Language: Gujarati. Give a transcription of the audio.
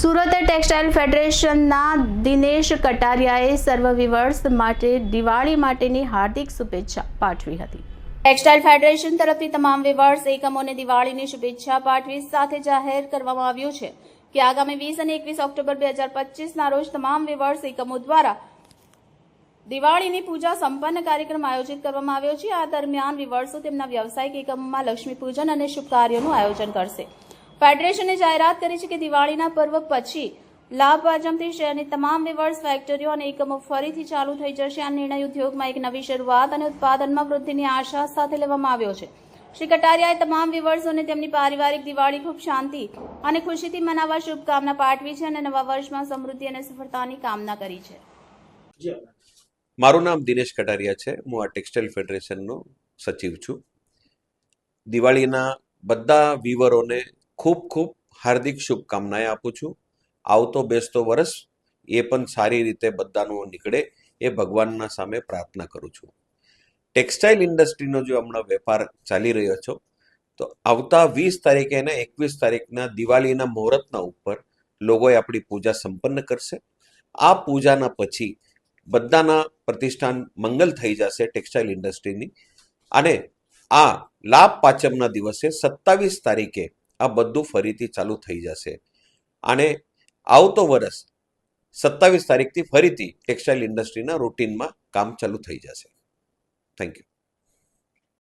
સુરત ટેક્સટાઇલ ફેડરેશનના દિનેશ કટારિયાએ સર્વ વિવર્સ માટે દિવાળી માટેની હાર્દિક શુભેચ્છા પાઠવી હતી. ટેક્સટાઇલ ફેડરેશન તરફથી તમામ વિવર્સ એકમોને દિવાળીની શુભેચ્છા પાઠવી સાથે જાહેર કરવામાં આવ્યું છે કે આગામી વીસ અને એકવીસ ઓક્ટોબર બે હજાર પચીસના રોજ તમામ વિવર્સ, એકમો દ્વારા દિવાળીની પૂજા સંપન્ન કાર્યક્રમ આયોજિત કરવામાં આવ્યો છે. આ દરમિયાન વિવર્સો તેમના વ્યવસાયિક એકમોમાં લક્ષ્મી પૂજન અને શુભ કાર્યોનું આયોજન કરશે. ફેડરેશને જાહેરાત કરી છે કે દિવાળીના પર્વ પછી લાભ પાચમથી શહેરની તમામ વિવર્સ ફેક્ટરીઓ અને એકમો ફરીથી ચાલુ થઈ જશે. આ નિર્ણય ઉદ્યોગમાં એક નવી શરૂઆત અને ઉત્પાદનમાં વૃદ્ધિની આશા સાથે લેવામાં આવ્યો છે. શ્રી કટારિયાએ તમામ વિવર્સોને તેમની પારિવારિક દિવાળી ખૂબ શાંતિ અને ખુશીથી મનાવવા શુભકામના પાઠવી છે અને નવા વર્ષમાં સમૃદ્ધિ અને સફળતાની કામના કરી છે. મારું નામ દિનેશ કટારિયા છે. હું આ ટેક્સટાઇલ ફેડરેશનનો સચિવ છું. દિવાળીના બધા વીવરોને ખૂબ ખૂબ હાર્દિક શુભકામનાએ આપું છું. આવતો બેસતો વર્ષ એ પણ સારી રીતે બધાનું નીકળે એ ભગવાનના સામે પ્રાર્થના કરું છું. ટેક્સટાઇલ ઇન્ડસ્ટ્રીનો જો હમણાં વેપાર ચાલી રહ્યો છો, તો આવતા વીસ તારીખે અને એકવીસ તારીખના દિવાળીના મુહૂર્તના ઉપર લોકોએ આપણી પૂજા સંપન્ન કરશે. આ પૂજાના પછી બધાના પ્રતિષ્ઠાન મંગલ થઈ જશે ટેક્સટાઇલ ઇન્ડસ્ટ્રીની. અને આ લાભ પાચમના દિવસે સત્તાવીસ તારીખે આ બધું ફરીથી ચાલુ થઈ જશે. અને આવતો વર્ષ સત્તાવીસ તારીખથી ફરીથી ટેક્સટાઇલ ઇન્ડસ્ટ્રીના રૂટીનમાં કામ ચાલુ થઈ જશે. Thank you